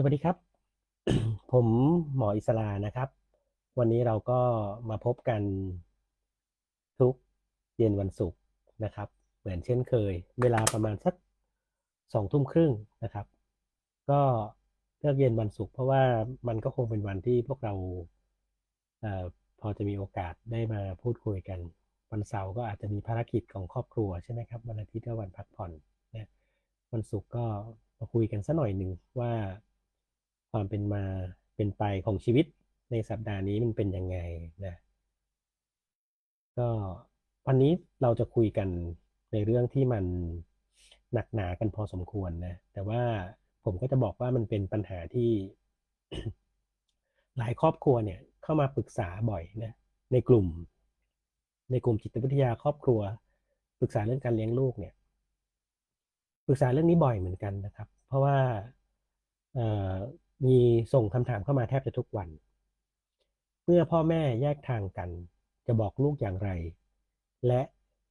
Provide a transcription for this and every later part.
สวัสดีครับ ผมหมออิสลานะครับ วันนี้เราก็มาพบกันทุกเย็นวันศุกร์นะครับ เหมือนเช่นเคย เวลาประมาณสักสองทุ่มครึ่งนะครับ ก็เลือกเย็นวันศุกร์เพราะว่ามันก็คงเป็นวันที่พวกเราเออพอจะมีโอกาสได้มาพูดคุยกัน วันเสาร์ก็อาจจะมีภารกิจของครอบครัวใช่ไหมครับวันอาทิตย์ก็วันพักผ่อนนะวันศุกร์ก็มาคุยกันสักหน่อยหนึ่งว่า ความเป็นมาเป็นไปของชีวิตในสัปดาห์นี้มันเป็นยังไงนะ ก็วันนี้เราจะคุยกันในเรื่องที่มันหนักหนากันพอสมควรนะ แต่ว่าผมก็จะบอกว่ามันเป็นปัญหาที่ หลายครอบครัวเนี่ยเข้ามาปรึกษาบ่อยนะ ในกลุ่ม ในกลุ่มจิตวิทยาครอบครัว ปรึกษาเรื่องการเลี้ยงลูกเนี่ย ปรึกษาเรื่องนี้บ่อยเหมือนกันนะครับ เพราะว่า มีส่งคำถามเข้ามาแทบจะทุกวัน เมื่อพ่อแม่แยกทางกัน จะบอกลูกอย่างไร และ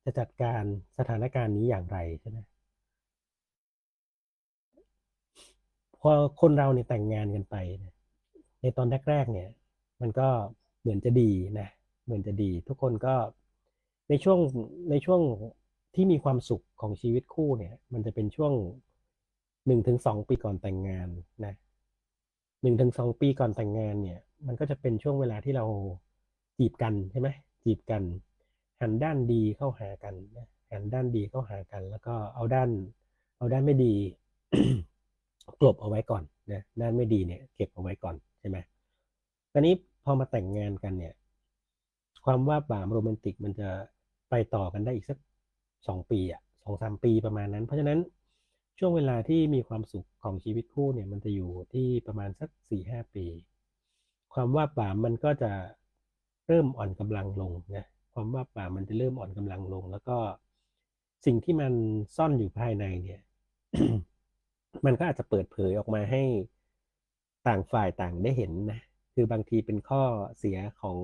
จะจัดการสถานการณ์นี้อย่างไรใช่ไหมพอคนเราเนี่ยแต่งงานกันไปในตอนแรกๆเนี่ย มันก็เหมือนจะดีนะเหมือนจะดี ทุกคนก็ในช่วงในช่วงที่มีความสุขของชีวิตคู่เนี่ย มันจะเป็นช่วงหนึ่งถึงสองปีก่อนแต่งงานนะ หนึ่งถึงสองปีก่อนแต่งงานเนี่ย มันก็จะเป็นช่วงเวลาที่เราจีบกันใช่ไหมจีบกัน หันด้านดีเข้าหากันนะหันด้านดีเข้าหากัน แล้วก็เอาด้าน เอาด้านไม่ดีกลบเอาไว้ก่อนนะด้านไม่ดีเนี่ย เก็บเอาไว้ก่อนใช่ไหมตอนนี้พอมาแต่งงานกันเนี่ย ความว่าบามโรแมนติกมันจะไปต่อกันได้อีกสักสองปีอะสองสามปีประมาณนั้น เพราะฉะนั้น ช่วงเวลาที่มีความสุขของชีวิตคู่เนี่ยมันจะอยู่ที่ประมาณสักสี่ห้าปี ความว่าป่ามันก็จะเริ่มอ่อนกำลังลงนะความว่าป่ามันจะเริ่มอ่อนกำลังลง แล้วก็สิ่งที่มันซ่อนอยู่ภายในเนี่ย มันก็อาจจะเปิดเผยออกมาให้ต่างฝ่ายต่างได้เห็นนะคือบางทีเป็นข้อเสียของ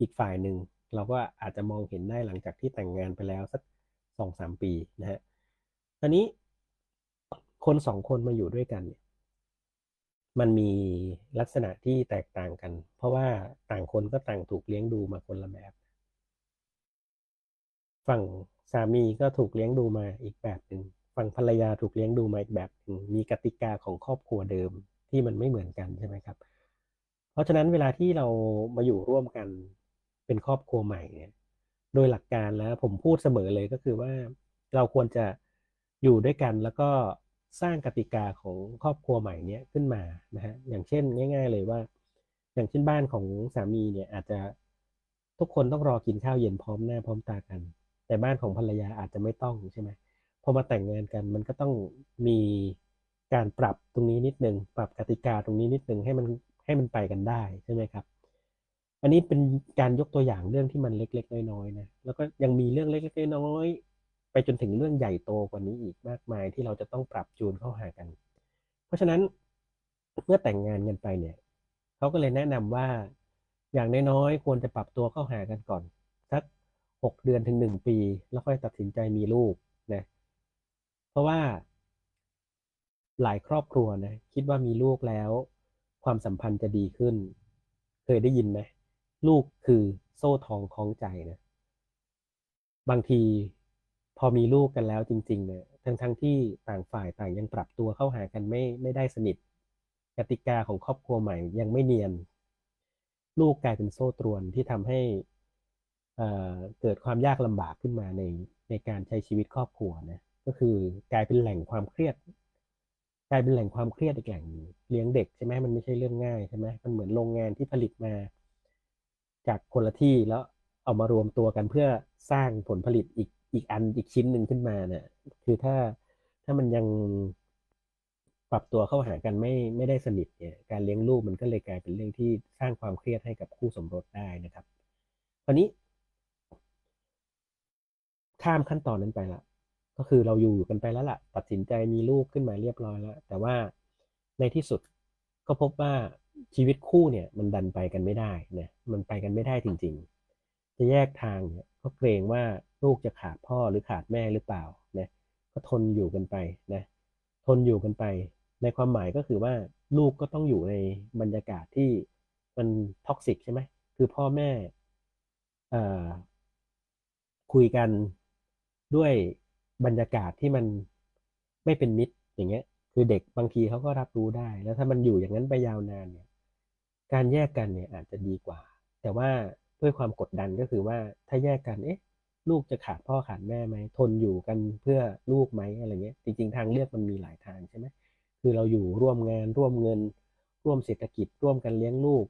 อีกฝ่ายหนึ่งเราก็อาจจะมองเห็นได้หลังจากที่แต่งงานไปแล้วสักสองสามปีนะฮะตอนนี้ คนสองคนมาอยู่ด้วยกันเนี่ยมันมีลักษณะที่แตกต่างกัน เพราะว่าต่างคนก็ต่างถูกเลี้ยงดูมาคนละแบบ ฝั่งสามีก็ถูกเลี้ยงดูมาอีกแบบหนึ่งฝั่งภรรยาถูกเลี้ยงดูมาอีกแบบหนึ่งมีกติกาของครอบครัวเดิมที่มันไม่เหมือนกันใช่ไหมครับ เพราะฉะนั้นเวลาที่เรามาอยู่ร่วมกันเป็นครอบครัวใหม่เนี่ยโดยหลักการแล้วผมพูดเสมอเลยก็คือว่าเราควรจะอยู่ด้วยกันแล้วก็ สร้างกติกาของครอบครัวใหม่เนี้ยขึ้นมานะฮะอย่างเช่นง่าย ๆ เลยว่า อย่างเช่นบ้านของสามีเนี่ยอาจจะทุกคนต้องรอกินข้าวเย็นพร้อมหน้าพร้อมตากัน แต่บ้านของภรรยาอาจจะไม่ต้องใช่ไหมพอมาแต่งงานกันมันก็ต้องมีการปรับตรงนี้นิดนึงปรับกติกาตรงนี้นิดนึงให้มันให้มันไปกันได้ใช่ไหมครับ อันนี้เป็นการยกตัวอย่างเรื่องที่มันเล็ก ๆ น้อยๆนะแล้วก็ยังมีเรื่องเล็กๆน้อย ไปจนถึงเรื่องใหญ่โตกว่านี้อีกมากมายที่เราจะต้องปรับจูนเข้าหากัน เพราะฉะนั้นเมื่อแต่งงานกันไปเนี่ยเขาก็เลยแนะนำว่าอย่างน้อยๆควรจะปรับตัวเข้าหากันก่อนสักหกเดือนถึงหนึ่งปี แล้วค่อยตัดสินใจมีลูกนะเพราะว่า หลายครอบครัวนะคิดว่ามีลูกแล้ว ความสัมพันธ์จะดีขึ้น เคยได้ยินไหมลูกคือโซ่ทองคล้องใจนะบางที พอมีลูกกันแล้วจริงๆเนี่ยทั้งทั้งที่ต่างฝ่ายต่างยังปรับตัวเข้าหากันไม่ไม่ได้สนิท กติกาของครอบครัวใหม่ยังไม่เนียน ลูกกลายเป็นโซ่ตรวนที่ทำให้เอ่อเกิดความยากลำบากขึ้นมาในในการใช้ชีวิตครอบครัวนะก็คือกลายเป็นแหล่งความเครียด กลายเป็นแหล่งความเครียดอีกแหล่งหนึ่งเลี้ยงเด็กใช่ไหมมันไม่ใช่เรื่องง่ายใช่ไหมมันเหมือนโรงงานที่ผลิตมา จากคนละที่แล้วเอามารวมตัวกันเพื่อสร้างผลผลิตอีก อีกอันอีกชิ้นหนึ่งขึ้นมาเนี่ย คือถ้าถ้ามันยังปรับตัวเข้าหากันไม่ไม่ได้สนิทเนี่ยการเลี้ยงลูกมันก็เลยกลายเป็นเรื่องที่สร้างความเครียดให้กับคู่สมรสได้นะครับคราวนี้ ข้ามขั้นตอนนั้นไปละก็คือเราอยู่กันไปแล้วล่ะ ตัดสินใจมีลูกขึ้นมาเรียบร้อยแล้ว แต่ว่าในที่สุดก็พบว่าชีวิตคู่เนี่ย มันดันไปกันไม่ได้นะมันไปกันไม่ได้จริง ๆ จะแยกทางเนี่ย ก็เกรงว่าลูกจะขาดพ่อหรือขาดแม่หรือเปล่านะก็ทนอยู่กันไปนะทนอยู่กันไป ในความหมายก็คือว่าลูกก็ต้องอยู่ในบรรยากาศที่มันท็อกซิกใช่ไหมคือพ่อแม่คุยกันด้วยบรรยากาศที่มันไม่เป็นมิตรอย่างเงี้ย คือเด็กบางทีเขาก็รับรู้ได้ แล้วถ้ามันอยู่อย่างนั้นไปยาวนานเนี่ย การแยกกันเนี่ยอาจจะดีกว่า แต่ว่า ด้วยความกดดันก็คือว่าถ้าแยกกันเอ๊ะลูกจะขาดพ่อขาดแม่ไหมทนอยู่กันเพื่อลูกไหมอะไรเงี้ยจริง ๆ ทางเลือกมันมีหลายทางใช่ไหมคือเราอยู่ร่วมงานร่วมเงิน ร่วมเศรษฐกิจ ร่วมกันเลี้ยงลูก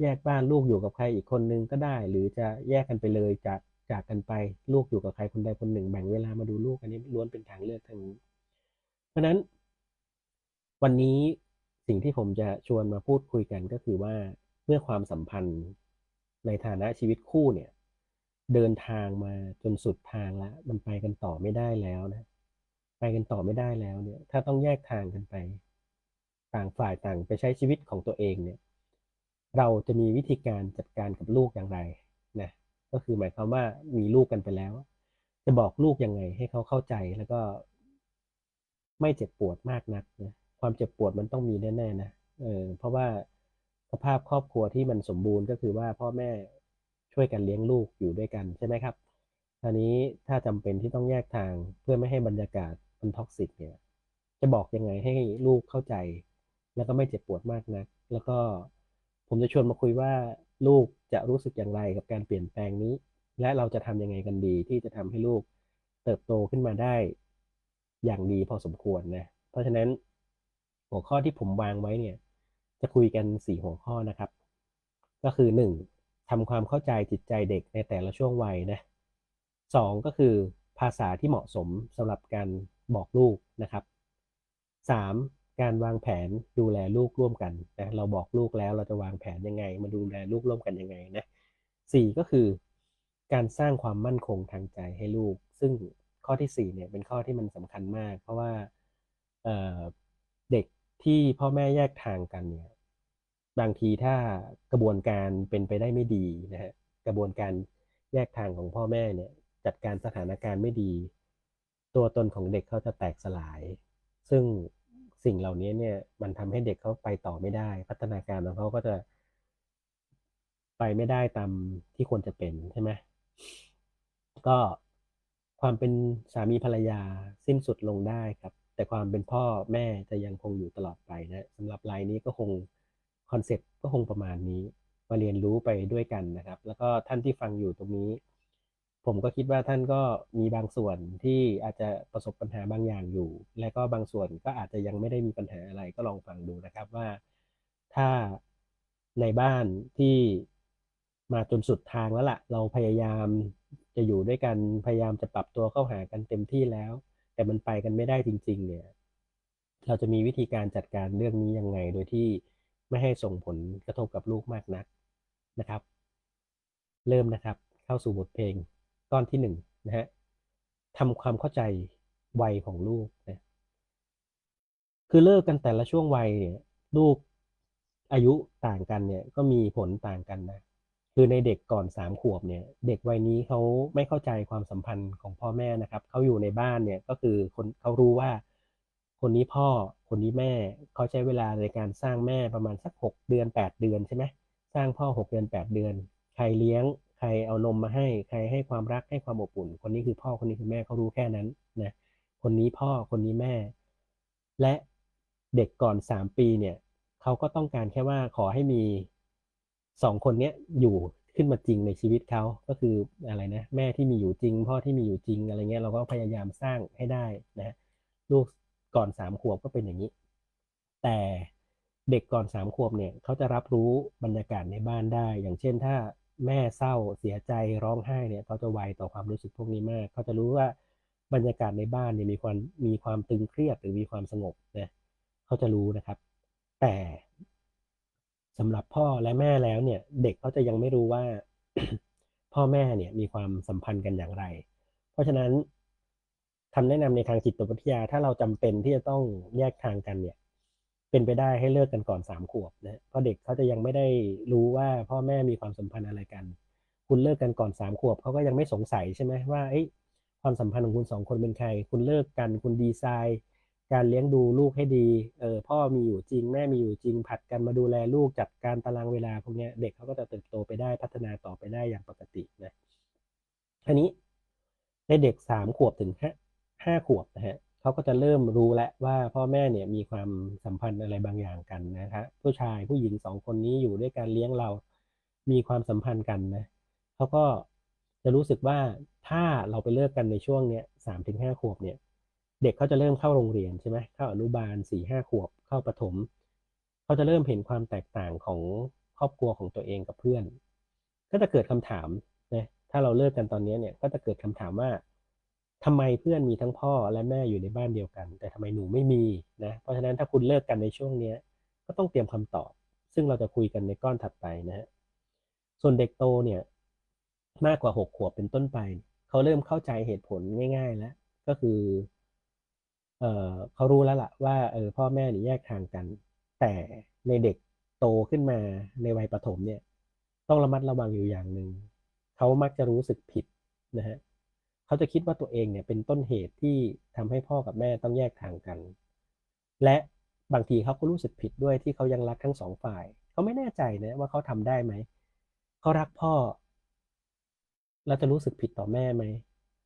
แยกบ้านลูกอยู่กับใครอีกคนนึงก็ได้ หรือจะแยกกันไปเลยจากจากกันไปลูกอยู่กับใครคนใดคนหนึ่งแบ่งเวลามาดูลูกอันนี้ล้วนเป็นทางเลือกทางนี้เพราะนั้น วันนี้สิ่งที่ผมจะชวนมาพูดคุยกันก็คือว่าเมื่อความสัมพันธ์ ในฐานะชีวิตคู่เนี่ย เดินทางมาจนสุดทางแล้ว มันไปกันต่อไม่ได้แล้วนะ ไปกันต่อไม่ได้แล้วเนี่ย ถ้าต้องแยกทางกันไป ต่างฝ่ายต่างไปใช้ชีวิตของตัวเองเนี่ย เราจะมีวิธีการจัดการกับลูกอย่างไรนะก็คือหมายความว่ามีลูกกันไปแล้ว จะบอกลูกยังไงให้เขาเข้าใจแล้วก็ ไม่เจ็บปวดมากนักนะความเจ็บปวดมันต้องมีแน่ๆนะเออเพราะว่า สภาพครอบครัวที่มันสมบูรณ์ก็คือว่าพ่อแม่ช่วยกันเลี้ยงลูกอยู่ด้วยกันใช่ไหมครับตอนนี้ถ้าจำเป็นที่ต้องแยกทางเพื่อไม่ให้บรรยากาศมันท็อกซิกเนี่ย จะบอกยังไงให้ลูกเข้าใจ แล้วก็ไม่เจ็บปวดมากนัก แล้วก็ผมจะชวนมาคุยว่าลูกจะรู้สึกอย่างไรกับการเปลี่ยนแปลงนี้ และเราจะทำยังไงกันดี ที่จะทำให้ลูกเติบโตขึ้นมาได้อย่างดีพอสมควรนะ เพราะฉะนั้นหัวข้อที่ผมวางไว้เนี่ย จะคุยกันสี่หัวข้อนะครับ ก็คือหนึ่งทำความเข้าใจจิตใจเด็กในแต่ละช่วงวัยนะสองก็คือภาษาที่เหมาะสมสำหรับการบอกลูกนะครับสามการวางแผนดูแลลูกร่วมกันนะเราบอกลูกแล้วเราจะวางแผนยังไง มาดูแลลูกร่วมกันยังไงนะสี่ก็คือ การสร้างความมั่นคงทางใจให้ลูก ซึ่งข้อที่สี่เนี่ยเป็นข้อที่มันสำคัญมาก เพราะว่าเเด็ก ที่พ่อแม่แยกทางกันเนี่ยบางทีถ้ากระบวนการเป็นไปได้ไม่ดีนะฮะกระบวนการแยกทางของพ่อแม่เนี่ยจัดการสถานการณ์ไม่ดี ตัวตนของเด็กเขาจะแตกสลาย ซึ่งสิ่งเหล่านี้เนี่ยมันทำให้เด็กเขาไปต่อไม่ได้ พัฒนาการของเขาก็จะไปไม่ได้ตามที่ควรจะเป็นใช่ไหมก็ความเป็นสามีภรรยาสิ้นสุดลงได้ครับ แต่ความเป็นพ่อแม่จะยังคงอยู่ตลอดไปนะสำหรับรายนี้ก็คงคอนเซ็ปต์ก็คงประมาณนี้ มาเรียนรู้ไปด้วยกันนะครับ แล้วก็ท่านที่ฟังอยู่ตรงนี้ ผมก็คิดว่าท่านก็มีบางส่วนที่อาจจะประสบปัญหาบางอย่างอยู่ และก็บางส่วนก็อาจจะยังไม่ได้มีปัญหาอะไรก็ลองฟังดูนะครับว่าถ้าในบ้านที่มาจนสุดทางแล้วละ่ะ เราพยายามจะอยู่ด้วยกันพยายามจะปรับตัวเข้าหากันเต็มที่แล้ว แต่มันไปกันไม่ได้จริง ๆ เนี่ย เราจะมีวิธีการจัดการเรื่องนี้ยังไง โดยที่ไม่ให้ส่งผลกระทบกับลูกมากนักนะครับ เริ่มนะครับ เข้าสู่บทเพลงตอนที่หนึ่งนะฮะทำความเข้าใจวัยของลูกนะคือเลิกกันแต่ละช่วงวัยเนี่ย ลูกอายุต่างกันเนี่ย ก็มีผลต่างกันนะ คือในเด็กก่อนสามขวบเนี่ย เด็กวัยนี้เขาไม่เข้าใจความสัมพันธ์ของพ่อแม่นะครับเขาอยู่ในบ้านเนี่ยก็คือคนเขารู้ว่า คนนี้พ่อคนนี้แม่เขาใช้เวลาในการสร้างแม่ประมาณสักหกเดือนแปดเดือนใช่ไหมสร้างพ่อหกเดือนแปดเดือน ใครเลี้ยง ใครเอานมมาให้ ใครให้ความรักให้ความอบอุ่น คนนี้คือพ่อคนนี้คือแม่เขารู้แค่นั้นนะคนนี้พ่อคนนี้แม่ และเด็กก่อนสามปีเนี่ยเขาก็ต้องการแค่ว่าขอให้มี สองคนเนี้ยอยู่ขึ้นมาจริงในชีวิตเขาก็คืออะไรนะแม่ที่มีอยู่จริง พ่อที่มีอยู่จริงอะไรเงี้ยเราก็พยายามสร้างให้ได้นะลูกก่อนสามขวบก็เป็นอย่างนี้ แต่เด็กก่อนสามขวบเนี่ยเขาจะรับรู้บรรยากาศในบ้านได้ อย่างเช่นถ้าแม่เศร้าเสียใจร้องไห้เนี่ยเขาจะไวต่อความรู้สึกพวกนี้มาก เขาจะรู้ว่าบรรยากาศในบ้านเนี่ยมีความมีความตึงเครียดหรือมีความสงบนะเขาจะรู้นะครับ แต่ สำหรับพ่อและแม่แล้วเนี่ย เด็กเขาจะยังไม่รู้ว่า พ่อแม่เนี่ยมีความสัมพันธ์กันอย่างไร เพราะฉะนั้นคำแนะนำในทางจิตวิทยา ถ้าเราจำเป็นที่จะต้องแยกทางกันเนี่ย เป็นไปได้ให้เลิกกันก่อนสามขวบนะเพราะเด็กเขาจะยังไม่ได้รู้ว่าพ่อแม่มีความสัมพันธ์อะไรกัน คุณเลิกกันก่อนสามขวบเขาก็ยังไม่สงสัยใช่ไหมว่าความสัมพันธ์ของคุณสองคนเป็นใคร คุณเลิกกัน คุณดีไซน์ การเลี้ยงดูลูกให้ดี เออพ่อมีอยู่จริงแม่มีอยู่จริงผัดกันมาดูแลลูกจัดการตารางเวลาพวกนี้เด็กเขาก็จะเติบโตไปได้พัฒนาต่อไปได้อย่างปกตินะทีนี้ในเด็กสามขวบถึงห้าห้าขวบนะฮะเขาก็จะเริ่มรู้แล้วว่าพ่อแม่เนี่ยมีความสัมพันธ์อะไรบางอย่างกันนะครับผู้ชายผู้หญิงสองคนนี้อยู่ด้วยการเลี้ยงเรามีความสัมพันธ์กันนะเขาก็จะรู้สึกว่าถ้าเราไปเลิกกันในช่วงเนี้ยสามถึงห้าขวบเนี่ย เด็กเขาจะเริ่มเข้าโรงเรียนใช่ไหมเข้าอนุบาลสี่ห้าขวบเข้าประถมเขาจะเริ่มเห็นความแตกต่างของครอบครัวของตัวเองกับเพื่อน ก็จะเกิดคำถามนะถ้าเราเลิกกันตอนนี้เนี่ยก็จะเกิดคำถามว่าทำไมเพื่อนมีทั้งพ่อและแม่อยู่ในบ้านเดียวกัน แต่ทำไมหนูไม่มีนะเพราะฉะนั้นถ้าคุณเลิกกันในช่วงเนี้ยก็ต้องเตรียมคำตอบ ซึ่งเราจะคุยกันในก้อนถัดไปนะฮะส่วนเด็กโตเนี่ยมากกว่าหกขวบเป็นต้นไป เขาเริ่มเข้าใจเหตุผลง่าย ๆ แล้วก็คือ เออเขารู้แล้วล่ะว่าเออพ่อแม่นี่แยกทางกัน แต่ในเด็กโตขึ้นมาในวัยประถมเนี่ย ต้องระมัดระวังอยู่อย่างหนึ่งเขามักจะรู้สึกผิดนะฮะเขาจะคิดว่าตัวเองเนี่ยเป็นต้นเหตุที่ทำให้พ่อกับแม่ต้องแยกทางกัน และบางทีเขาก็รู้สึกผิดด้วยที่เขายังรักทั้งสองฝ่ายเขาไม่แน่ใจนะว่าเขาทำได้ไหมเขารักพ่อแล้วจะรู้สึกผิดต่อแม่ไหม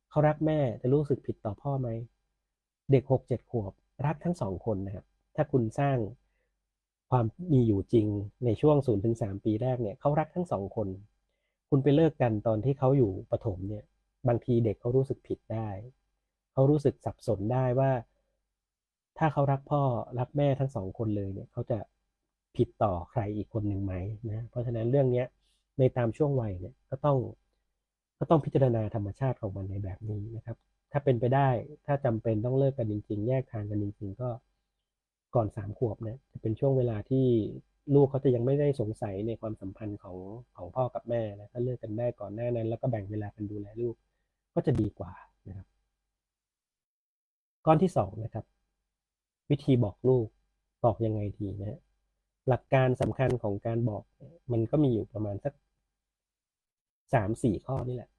เขารักแม่จะรู้สึกผิดต่อพ่อไหม เด็กหกเจ็ดขวบรักทั้งสองคนนะครับ ถ้าคุณสร้างความมีอยู่จริงในช่วงศูนย์ถึงสามปีแรกเนี่ยเขารักทั้งสองคน คุณไปเลิกกันตอนที่เขาอยู่ประถมเนี่ย บางทีเด็กเขารู้สึกผิดได้ เขารู้สึกสับสนได้ว่า ถ้าเขารักพ่อรักแม่ทั้งสองคนเลยเนี่ยเขาจะผิดต่อใครอีกคนหนึ่งไหมนะ เพราะฉะนั้นเรื่องเนี้ยในตามช่วงวัยเนี่ยก็ต้องก็ต้องพิจารณาธรรมชาติของมันในแบบนี้นะครับ ถ้าเป็นไปได้ ถ้าจำเป็นต้องเลิกกันจริง ๆ แยกทางกันจริง ๆ ก็ก่อนสามขวบเนะจะเป็นช่วงเวลาที่ลูกเขาจะยังไม่ได้สงสัยในความสัมพันธ์ของของพ่อกับแม่นะถ้าเลิกกันได้ก่อนหน้านั้น แล้วก็แบ่งเวลากันดูแลลูก ก็จะดีกว่านะครับ ก้อนที่สองนะครับ วิธีบอกลูกบอกยังไงดีนะฮะหลักการสำคัญของการบอกมันก็มีอยู่ประมาณสักสามสี่ข้อนี่แหละ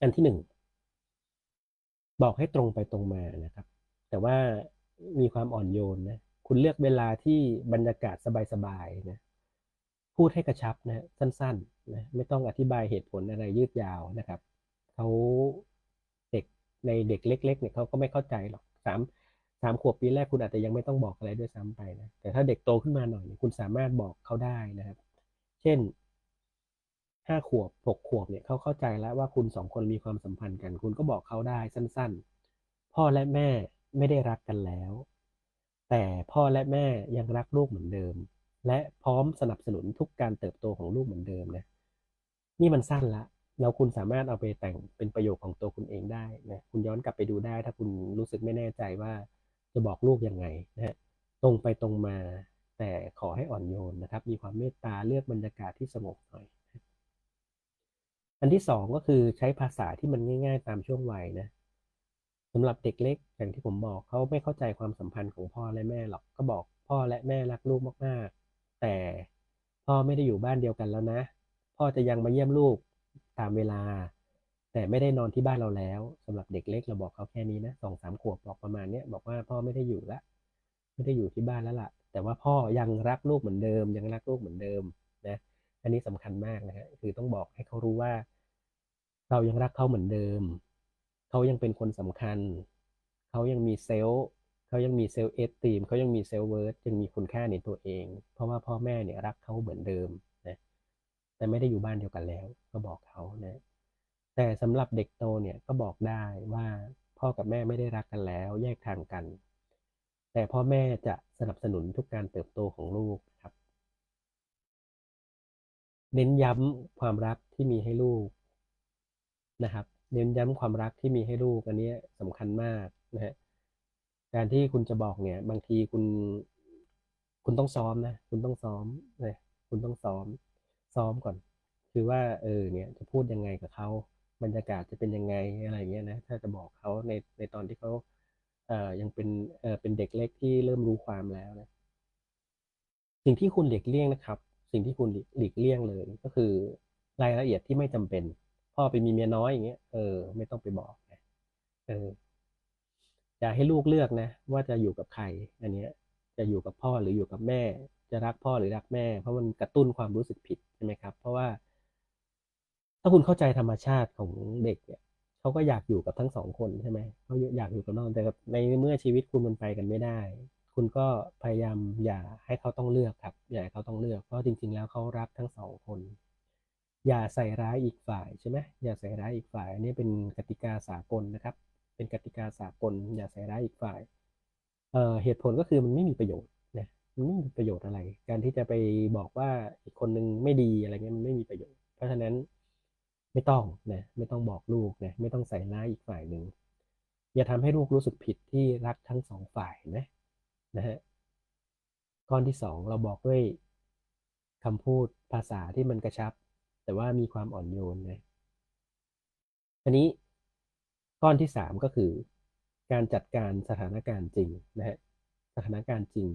อันที่หนึ่ง บอกให้ตรงไปตรงมานะครับ แต่ว่ามีความอ่อนโยนนะคุณเลือกเวลาที่บรรยากาศสบายๆนะพูดให้กระชับนะสั้นๆนะไม่ต้องอธิบายเหตุผลอะไรยืดยาวนะครับเขาเด็กในเด็กเล็ก ๆ เนี่ยเขาก็ไม่เข้าใจหรอกสามสามขวบปีแรกคุณอาจจะยังไม่ต้องบอกอะไรด้วยซ้ำไปนะแต่ถ้าเด็กโตขึ้นมาหน่อย คุณสามารถบอกเขาได้นะครับ เช่น ห้าขวบหกขวบเนี่ยเขาเข้าใจแล้วว่าคุณสองคนมีความสัมพันธ์กัน คุณก็บอกเขาได้สั้นๆ พ่อและแม่ไม่ได้รักกันแล้ว แต่พ่อและแม่ยังรักลูกเหมือนเดิม และพร้อมสนับสนุนทุกการเติบโตของลูกเหมือนเดิมนะนี่มันสั้นละแล้วคุณสามารถเอาไปแต่งเป็นประโยคของตัวคุณเองได้นะคุณย้อนกลับไปดูได้ ถ้าคุณรู้สึกไม่แน่ใจว่าจะบอกลูกยังไงนะฮะตรงไปตรงมา แต่ขอให้อ่อนโยนนะครับ มีความเมตตาเลือกบรรยากาศที่สงบหน่อย อันที่สองก็คือใช้ภาษาที่มันง่ายๆ ตามช่วงวัยนะสำหรับเด็กเล็กอย่างที่ผมบอกเขาไม่เข้าใจความสัมพันธ์ของพ่อและแม่หรอกก็บอกพ่อและแม่รักลูกมากๆ แต่พ่อไม่ได้อยู่บ้านเดียวกันแล้วนะ พ่อจะยังมาเยี่ยมลูกตามเวลา แต่ไม่ได้นอนที่บ้านเราแล้วสำหรับเด็กเล็กเราบอกเขาแค่นี้นะสองสามขวบบอกประมาณเนี้ยบอกว่าพ่อไม่ได้อยู่ละ ไม่ได้อยู่ที่บ้านแล้วล่ะ แต่ว่าพ่อยังรักลูกเหมือนเดิม ยังรักลูกเหมือนเดิม อันนี้สำคัญมากนะฮะคือต้องบอกให้เขารู้ว่า เรายังรักเขาเหมือนเดิม เขายังเป็นคนสำคัญ เขายังมีเซลล์เขายังมีเซลล์เอสตีมเขายังมีเซลล์เวิร์ดยังมีคุณค่าในตัวเอง เพราะว่าพ่อแม่เนี่ยรักเขาเหมือนเดิมนะแต่ไม่ได้อยู่บ้านเดียวกันแล้ว ก็บอกเขานะแต่สำหรับเด็กโตเนี่ยก็บอกได้ว่าพ่อกับแม่ไม่ได้รักกันแล้ว แยกทางกัน แต่พ่อแม่จะสนับสนุนทุกการเติบโตของลูก เน้นย้ำความรักที่มีให้ลูกนะครับ เน้นย้ำความรักที่มีให้ลูกอันนี้สำคัญมากนะฮะการที่คุณจะบอกเนี่ย บางทีคุณ คุณต้องซ้อมนะ คุณต้องซ้อมนะคุณต้องซ้อม ซ้อมก่อน คือว่า เออ เนี่ยจะพูดยังไงกับเขาบรรยากาศจะเป็นยังไงอะไรเงี้ยนะถ้าจะบอกเขาในในตอนที่เขาเอ่อยังเป็นเอ่อเป็นเด็กเล็กที่เริ่มรู้ความแล้วนะสิ่งที่คุณหลีกเลี่ยงนะครับ สิ่งที่คุณหลีกเลี่ยงเลยก็คือรายละเอียดที่ไม่จำเป็น พ่อไปมีเมียน้อยอย่างเงี้ยเออไม่ต้องไปบอกนะเอออย่าให้ลูกเลือกนะ ว่าจะอยู่กับใคร อันเนี้ย จะอยู่กับพ่อหรืออยู่กับแม่ จะรักพ่อหรือรักแม่ เพราะมันกระตุ้นความรู้สึกผิดใช่ไหมครับ เพราะว่า ถ้าคุณเข้าใจธรรมชาติของเด็กเนี่ยเขาก็อยากอยู่กับทั้งสองคนใช่ไหมเขาอยากอยู่กับน้องแต่ในเมื่อชีวิตคุณมันไปกันไม่ได้ คุณก็พยายามอย่าให้เขาต้องเลือกครับ อย่าให้เขาต้องเลือก เพราะจริง ๆ แล้วเขารักทั้งสองคน อย่าใส่ร้ายอีกฝ่ายใช่ไหมอย่าใส่ร้ายอีกฝ่าย อันนี้เป็นกติกาสากลนะครับ เป็นกติกาสากล อย่าใส่ร้ายอีกฝ่ายเเหตุผลก็คือมันไม่มีประโยชน์นะมันไม่มีประโยชน์อะไร การที่จะไปบอกว่าอีกคนนึงไม่ดีอะไรเงี้ยมันไม่มีประโยชน์ เพราะฉะนั้นไม่ต้องนะไม่ต้องบอกลูกนะไม่ต้องใส่ร้ายอีกฝ่ายหนึ่งอย่าทำให้ลูกรู้สึกผิดที่รักทั้งสองฝ่ายนะ นะฮะก้อนที่สองเราบอกด้วยคำพูดภาษาที่มันกระชับ แต่ว่ามีความอ่อนโยนนะอันนี้ก้อนที่สามก็คือ การจัดการสถานการณ์จริงนะฮะสถานการณ์จริง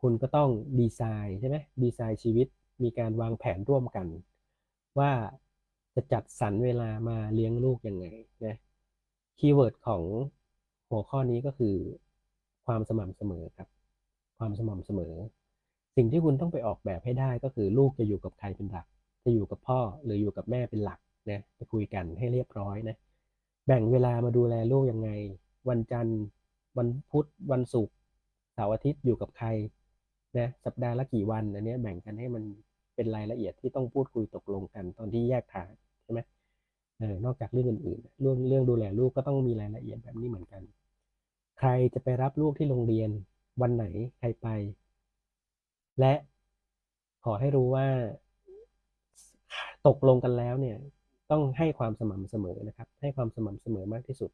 คุณก็ต้องดีไซน์ใช่ไหมดีไซน์ชีวิตมีการวางแผนร่วมกัน ว่าจะจัดสรรเวลามาเลี้ยงลูกยังไงนะคีย์เวิร์ดของหัวข้อนี้ก็คือ ความสม่ำเสมอครับ ความสม่ำเสมอ สิ่งที่คุณต้องไปออกแบบให้ได้ก็คือลูกจะอยู่กับใครเป็นหลัก จะอยู่กับพ่อหรืออยู่กับแม่เป็นหลักนะไปคุยกันให้เรียบร้อยนะ แบ่งเวลามาดูแลลูกยังไง วันจันทร์ วันพุธ วันศุกร์ เสาร์อาทิตย์อยู่กับใครนะสัปดาห์ละกี่วันอันนี้แบ่งกันให้มันเป็นรายละเอียดที่ต้องพูดคุยตกลงกันตอนที่แยกทางใช่ไหมเออนอกจากเรื่องอื่นๆเรื่องเรื่องดูแลลูกก็ต้องมีรายละเอียดแบบนี้เหมือนกัน ใครจะไปรับลูกที่โรงเรียน วันไหนใครไป และขอให้รู้ว่าตกลงกันแล้วเนี่ยต้องให้ความสม่ำเสมอนะครับ ให้ความสม่ำเสมอมากที่สุด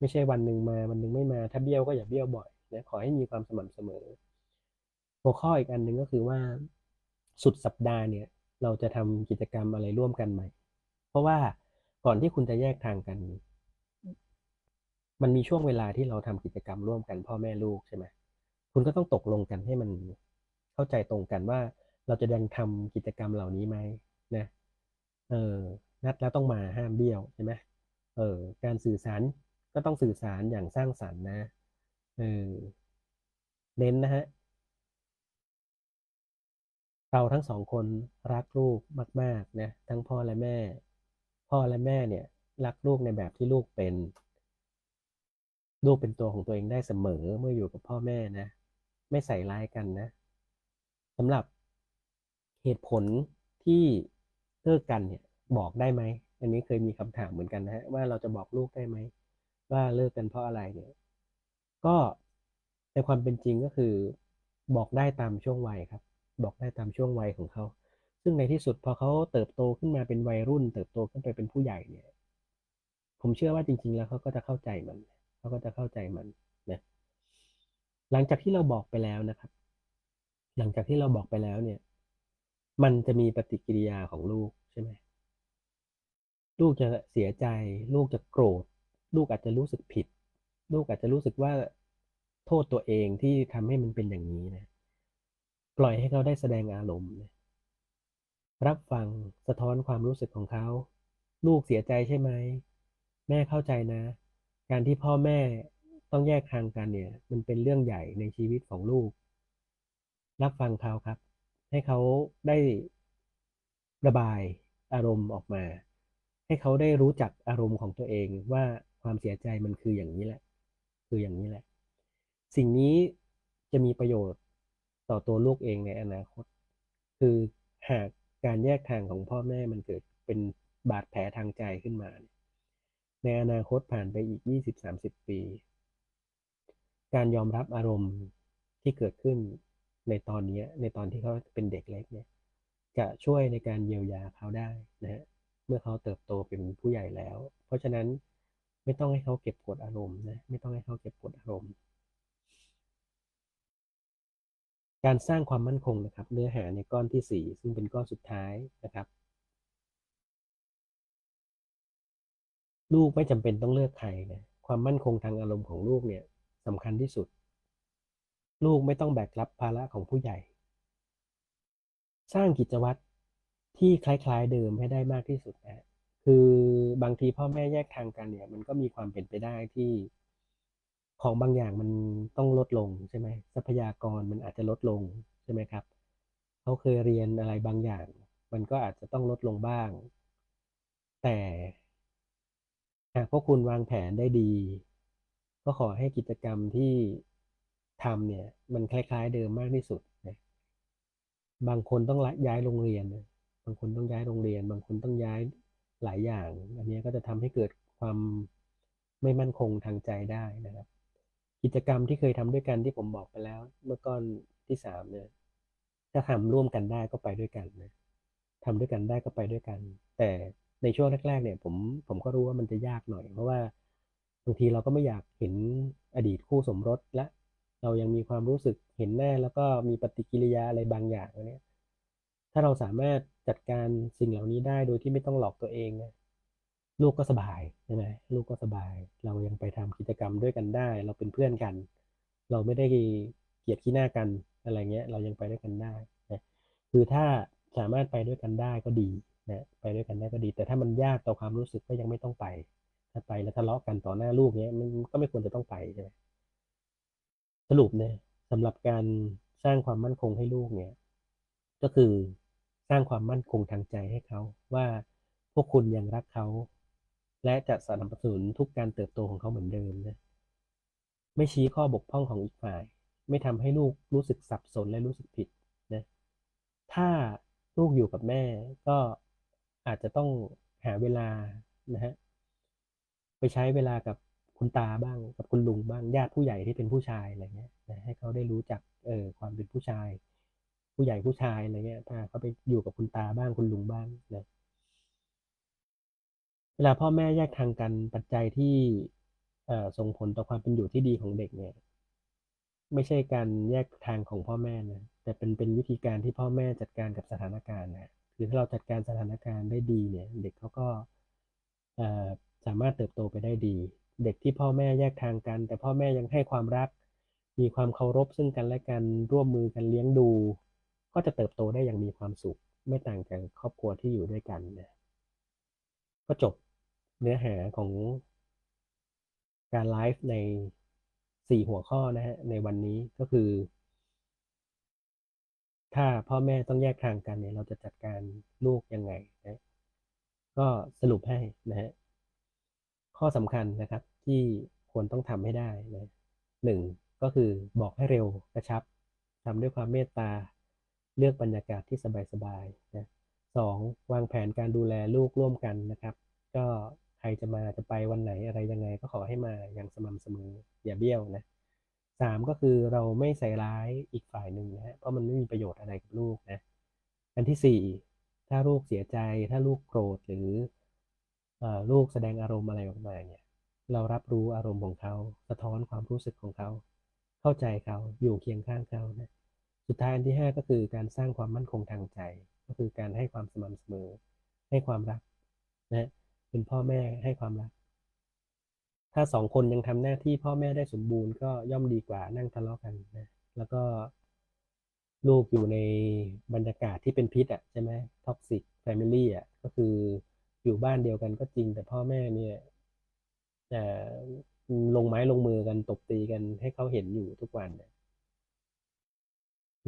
ไม่ใช่วันหนึ่งมาวันหนึ่งไม่มาถ้าเบี้ยวก็อย่าเบี้ยวบ่อยนะขอให้มีความสม่ำเสมอ หัวข้ออีกอันหนึ่งก็คือว่าสุดสัปดาห์เนี่ย เราจะทำกิจกรรมอะไรร่วมกันไหมเพราะว่าก่อนที่คุณจะแยกทางกัน มันมีช่วงเวลาที่เราทำกิจกรรมร่วมกันพ่อแม่ลูกใช่ไหมคุณก็ต้องตกลงกันให้มันเข้าใจตรงกันว่า เราจะยังทำกิจกรรมเหล่านี้ไหมนะเออนัดแล้วต้องมาห้ามเบี้ยวใช่ไหมเออการสื่อสารก็ต้องสื่อสารอย่างสร้างสรรค์นะเออเน้นนะฮะเราทั้งสองคนรักลูกมาก ๆ นะ ทั้งพ่อและแม่ พ่อและแม่เนี่ย รักลูกในแบบที่ลูกเป็น ลูกเป็นตัวของตัวเองได้เสมอเมื่ออยู่กับพ่อแม่นะ ไม่ใส่ร้ายกันนะสำหรับเหตุผลที่เลิกกันเนี่ยบอกได้ไหมอันนี้เคยมีคำถามเหมือนกันนะฮะว่าเราจะบอกลูกได้ไหมว่าเลิกกันเพราะอะไรเนี่ย ก็ในความเป็นจริงก็คือ บอกได้ตามช่วงวัยครับ บอกได้ตามช่วงวัยของเขาซึ่งในที่สุดพอเขาเติบโตขึ้นมาเป็นวัยรุ่น เติบโตขึ้นไปเป็นผู้ใหญ่เนี่ย ผมเชื่อว่าจริง ๆ แล้วเขาก็จะเข้าใจมัน เขาก็จะเข้าใจมันนะหลังจากที่เราบอกไปแล้วนะครับ หลังจากที่เราบอกไปแล้วเนี่ย มันจะมีปฏิกิริยาของลูกใช่ไหมลูกจะเสียใจ ลูกจะโกรธ ลูกอาจจะรู้สึกผิด ลูกอาจจะรู้สึกว่าโทษตัวเองที่ทำให้มันเป็นอย่างนี้นะ ปล่อยให้เขาได้แสดงอารมณ์นะรับฟังสะท้อนความรู้สึกของเขา ลูกเสียใจใช่ไหม แม่เข้าใจนะ การที่พ่อแม่ต้องแยกทางกันเนี่ย มันเป็นเรื่องใหญ่ในชีวิตของลูก รับฟังเขาครับ ให้เขาได้ระบายอารมณ์ออกมา ให้เขาได้รู้จักอารมณ์ของตัวเองว่าความเสียใจมันคืออย่างนี้แหละ คืออย่างนี้แหละ สิ่งนี้จะมีประโยชน์ต่อตัวลูกเองในอนาคต คือหากการแยกทางของพ่อแม่มันเกิดเป็นบาดแผลทางใจขึ้นมา ในอนาคตผ่านไปอีก 20-30 ปี การยอมรับอารมณ์ที่เกิดขึ้นในตอนนี้ในตอนที่เขาเป็นเด็กเล็กเนี่ยจะช่วยในการเยียวยาเขาได้นะฮะเมื่อเขาเติบโตเป็นผู้ใหญ่แล้ว เพราะฉะนั้นไม่ต้องให้เขาเก็บกดอารมณ์นะไม่ต้องให้เขาเก็บกดอารมณ์ การสร้างความมั่นคงนะครับ เนื้อหาในก้อนที่สี่ซึ่งเป็นก้อนสุดท้ายนะครับ ลูกไม่จำเป็นต้องเลือกใครนะความมั่นคงทางอารมณ์ของลูกเนี่ยสำคัญที่สุด ลูกไม่ต้องแบกรับภาระของผู้ใหญ่ สร้างกิจวัตรที่คล้ายๆเดิมให้ได้มากที่สุดนะคือบางทีพ่อแม่แยกทางกันเนี่ย มันก็มีความเป็นไปได้ที่ของบางอย่างมันต้องลดลงใช่ไหมทรัพยากรมันอาจจะลดลงใช่ไหมครับเขาเคยเรียนอะไรบางอย่าง มันก็อาจจะต้องลดลงบ้าง แต่ หากพวกคุณวางแผนได้ดี ก็ขอให้กิจกรรมที่ทำเนี่ย มันคล้าย ๆ เดิมมากที่สุดนะบางคนต้องย้ายโรงเรียนนะบางคนต้องย้ายโรงเรียน บางคนต้องย้ายหลายอย่าง อันนี้ก็จะทำให้เกิดความไม่มั่นคงทางใจได้นะครับ กิจกรรมที่เคยทำด้วยกันที่ผมบอกไปแล้ว เมื่อก้อนที่สามเนี่ยถ้าทำร่วมกันได้ก็ไปด้วยกันนะทำด้วยกันได้ก็ไปด้วยกัน แต่ ในช่วงแรกๆเนี่ยผมผมก็รู้ว่ามันจะยากหน่อย เพราะว่าบางทีเราก็ไม่อยากเห็นอดีตคู่สมรสและเรายังมีความรู้สึกเห็นหน้าแล้วก็มีปฏิกิริยาอะไรบางอย่างเนี่ยถ้าเราสามารถจัดการสิ่งเหล่านี้ได้โดยที่ไม่ต้องหลอกตัวเองนะลูกก็สบายใช่ไหมลูกก็สบาย เรายังไปทำกิจกรรมด้วยกันได้ เราเป็นเพื่อนกัน เราไม่ได้เกลียดขี้หน้ากันอะไรเงี้ย เรายังไปด้วยกันได้นะคือถ้าสามารถไปด้วยกันได้ก็ดี นะไปด้วยกันได้ก็ดี แต่ถ้ามันยากต่อความรู้สึกก็ยังไม่ต้องไป ถ้าไปแล้วทะเลาะกันต่อหน้าลูกเนี้ยมันก็ไม่ควรจะต้องไปใช่ไหมสรุปเนี่ยสำหรับการสร้างความมั่นคงให้ลูกเนี่ย ก็คือสร้างความมั่นคงทางใจให้เขา ว่าพวกคุณยังรักเขา และจะสนับสนุนทุกการเติบโตของเขาเหมือนเดิมนะไม่ชี้ข้อบกพร่องของอีกฝ่าย ไม่ทำให้ลูกรู้สึกสับสนและรู้สึกผิดนะถ้าลูกอยู่กับแม่ก็ อาจจะต้องหาเวลานะฮะไปใช้เวลากับคุณตาบ้างกับคุณลุงบ้างญาติผู้ใหญ่ที่เป็นผู้ชายอะไรเงี้ยนะให้เขาได้รู้จักเออความเป็นผู้ชาย ผู้ใหญ่ผู้ชายอะไรเงี้ยพาเขาไปอยู่กับคุณตาบ้างคุณลุงบ้างนะเวลาพ่อแม่แยกทางกันปัจจัยที่ส่งผลต่อความเป็นอยู่ที่ดีของเด็กเนี่ย ไม่ใช่การแยกทางของพ่อแม่นะแต่เป็นเป็นวิธีการที่พ่อแม่จัดการกับสถานการณ์นะ คือถ้าเราจัดการสถานการณ์ได้ดีเนี่ย เด็กเขาก็สามารถเติบโตไปได้ดี เด็กที่พ่อแม่แยกทางกัน แต่พ่อแม่ยังให้ความรัก มีความเคารพซึ่งกันและกันร่วมมือกันเลี้ยงดู ก็จะเติบโตได้อย่างมีความสุข ไม่ต่างจากครอบครัวที่อยู่ด้วยกันนะก็จบเนื้อหาของการไลฟ์ในสี่หัวข้อนะฮะในวันนี้ก็คือ ถ้าพ่อแม่ต้องแยกทางกันเนี่ย เราจะจัดการลูกยังไงนะก็สรุปให้นะฮะข้อสำคัญนะครับที่ควรต้องทำให้ได้นะหนึ่งก็คือบอกให้เร็วกระชับทำด้วยความเมตตาเลือกบรรยากาศที่สบายๆนะสองวางแผนการดูแลลูกร่วมกันนะครับ ก็ใครจะมาจะไปวันไหนอะไรยังไง ก็ขอให้มาอย่างสม่ำเสมออย่าเบี้ยวนะ สามก็คือเราไม่ใส่ร้ายอีกฝ่ายหนึ่งนะฮะเพราะมันไม่มีประโยชน์อะไรกับลูกนะอันที่สี่ถ้าลูกเสียใจ ถ้าลูกโกรธหรือลูกแสดงอารมณ์อะไรออกมาเนี่ยเรารับรู้อารมณ์ของเขาสะท้อนความรู้สึกของเขา เข้าใจเขาอยู่เคียงข้างเขานะสุดท้ายอันที่ห้าก็คือการสร้างความมั่นคงทางใจ ก็คือการให้ความสม่ำเสมอ ให้ความรักนะเป็นพ่อแม่ให้ความรัก ถ้าสองคนยังทำหน้าที่พ่อแม่ได้สมบูรณ์ก็ย่อมดีกว่านั่งทะเลาะกันนะ แล้วก็ลูกอยู่ในบรรยากาศที่เป็นพิษอะใช่ไหมท็อกซิกแฟมิลี่อะก็คืออยู่บ้านเดียวกันก็จริง แต่พ่อแม่เนี่ยจะลงไม้ลงมือกันตบตีกันให้เขาเห็นอยู่ทุกวัน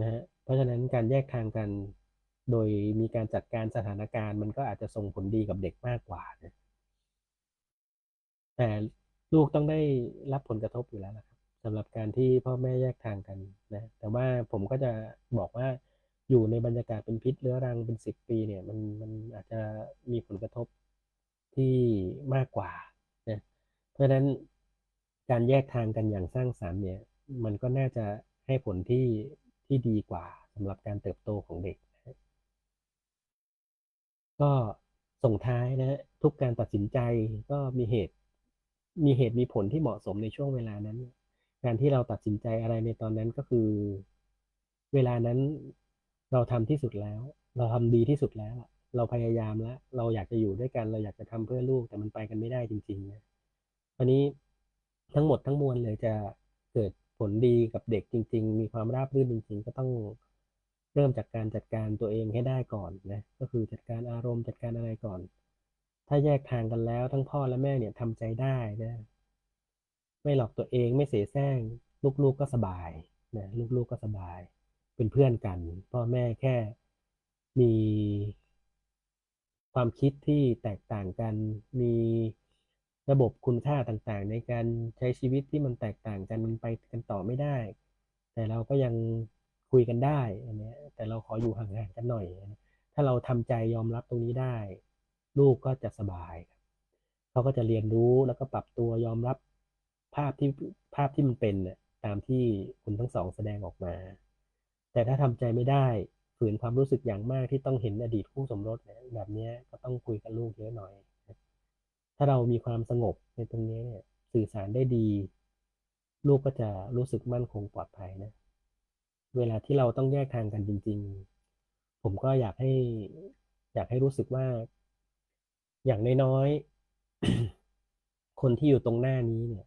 นะฮะเพราะฉะนั้นการแยกทางกันโดยมีการจัดการสถานการณ์ มันก็อาจจะส่งผลดีกับเด็กมากกว่านะแต่ ลูกต้องได้รับผลกระทบอยู่แล้วนะครับสำหรับการที่พ่อแม่แยกทางกันนะ แต่ว่าผมก็จะบอกว่าอยู่ในบรรยากาศเป็นพิษเรื้อรังเป็นสิบปีเนี่ยมันมันอาจจะมีผลกระทบที่มากกว่านะเพราะฉะนั้นการแยกทางกันอย่างสร้างสรรค์เนี่ย มันก็น่าจะให้ผลที่ที่ดีกว่าสำหรับการเติบโตของเด็กนะก็ส่งท้ายนะทุกการตัดสินใจก็มีเหตุ มีเหตุมีผลที่เหมาะสมในช่วงเวลานั้น การที่เราตัดสินใจอะไรในตอนนั้นก็คือ เวลานั้นเราทำที่สุดแล้ว เราทำดีที่สุดแล้ว เราพยายามแล้ว เราอยากจะอยู่ด้วยกัน เราอยากจะทำเพื่อลูกแต่มันไปกันไม่ได้จริงๆนะอันนี้ทั้งหมดทั้งมวลเลยจะเกิดผลดีกับเด็กจริง ๆ มีความราบรื่นจริง ๆ ก็ต้องเริ่มจากการจัดการตัวเองให้ได้ก่อนนะ ก็คือจัดการอารมณ์จัดการอะไรก่อน ถ้าแยกทางกันแล้วทั้งพ่อและแม่เนี่ยทำใจได้นะ ไม่หลอกตัวเองไม่เสแสร้งลูกๆก็สบายนะลูกๆก็สบาย เป็นเพื่อนกันพ่อแม่แค่มีความคิดที่แตกต่างกัน มีระบบคุณค่าต่างๆ ในการใช้ชีวิตที่มันแตกต่างกันมันไปกันต่อไม่ได้ แต่เราก็ยังคุยกันได้อันเนี้ยแต่เราขออยู่ห่างๆกันหน่อย ถ้าเราทำใจยอมรับตรงนี้ได้ ลูกก็จะสบายครับเขาก็จะเรียนรู้แล้วก็ปรับตัวยอมรับภาพที่ภาพที่มันเป็นน่ะตามที่คุณทั้งสองแสดงออกมา แต่ถ้าทำใจไม่ได้ฝืนความรู้สึกอย่างมากที่ต้องเห็นอดีตคู่สมรสแบบนี้ก็ต้องคุยกับลูกเยอะหน่อย ถ้าเรามีความสงบในตรงนี้เนี่ยสื่อสารได้ดี ลูกก็จะรู้สึกมั่นคงปลอดภัยนะ เวลาที่เราต้องแยกทางกันจริง ๆ ผมก็อยากให้ อยากให้รู้สึกว่า อย่างน้อยๆ คนที่อยู่ตรงหน้านี้เนี่ย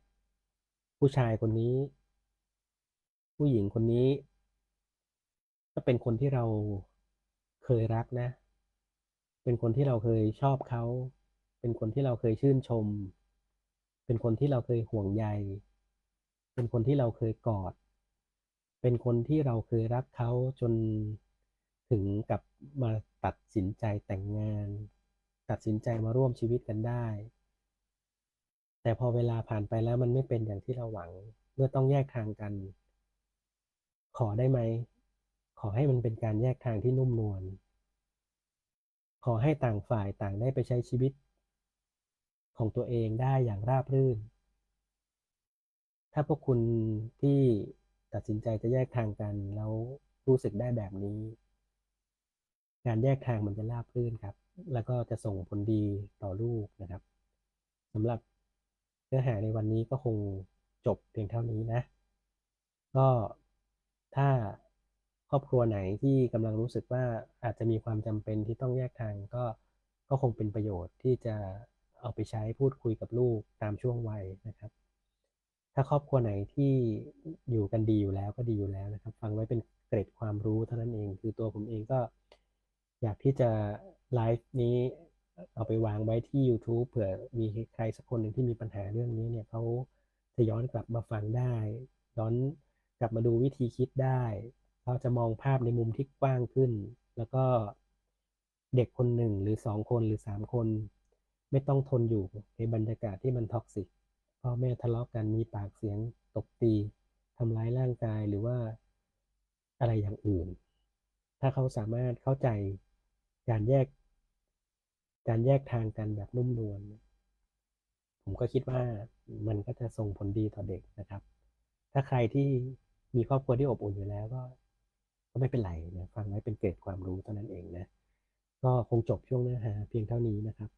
ผู้ชายคนนี้ ผู้หญิงคนนี้ ก็เป็นคนที่เราเคยรักนะ เป็นคนที่เราเคยชอบเขา เป็นคนที่เราเคยชื่นชม เป็นคนที่เราเคยห่วงใย เป็นคนที่เราเคยกอด เป็นคนที่เราเคยรักเขาจนถึงกับมาตัดสินใจแต่งงาน ตัดสินใจมาร่วมชีวิตกันได้ แต่พอเวลาผ่านไปแล้วมันไม่เป็นอย่างที่เราหวัง เมื่อต้องแยกทางกัน ขอได้ไหม ขอให้มันเป็นการแยกทางที่นุ่มนวล ขอให้ต่างฝ่ายต่างได้ไปใช้ชีวิต ของตัวเองได้อย่างราบรื่น ถ้าพวกคุณที่ตัดสินใจจะแยกทางกันแล้วรู้สึกได้แบบนี้ การแยกทางมันจะราบรื่นครับ แล้วก็จะส่งผลดีต่อลูกนะครับสำหรับเนื้อหาในวันนี้ก็คงจบเพียงเท่านี้นะ ก็ถ้าครอบครัวไหนที่กำลังรู้สึกว่าอาจจะมีความจำเป็นที่ต้องแยกทางก็ก็คงเป็นประโยชน์ที่จะเอาไปใช้พูดคุยกับลูกตามช่วงวัยนะครับ ถ้าครอบครัวไหนที่อยู่กันดีอยู่แล้วก็ดีอยู่แล้วนะครับ ฟังไว้เป็นเกร็ดความรู้เท่านั้นเอง คือตัวผมเองก็อยากที่จะ ไลฟ์นี้เอาไปวางไว้ที่ YouTube เผื่อมีใครสักคนหนึ่งที่มีปัญหาเรื่องนี้เนี่ยเขาจะย้อนกลับมาฟังได้ ย้อนกลับมาดูวิธีคิดได้เขาจะมองภาพในมุมที่กว้างขึ้น แล้วก็เด็กคนหนึ่งหรือสองคนหรือสามคน ไม่ต้องทนอยู่ในบรรยากาศที่มันท็อกซิกพ่อแม่ทะเลาะกันมีปากเสียงตบตีทำร้ายร่างกายหรือว่าอะไรอย่างอื่น ถ้าเขาสามารถเข้าใจ การแยก การแยกทางกันแบบนุ่มนวลผมก็คิดว่ามันก็จะส่งผลดีต่อเด็กนะครับ ถ้าใครที่มีครอบครัวที่อบอุ่นอยู่แล้วก็ก็ไม่เป็นไรนะฟังไว้เป็นเกรดความรู้เท่านั้นเองนะ ก็คงจบช่วงเนื้อหาเพียงเท่านี้นะครับ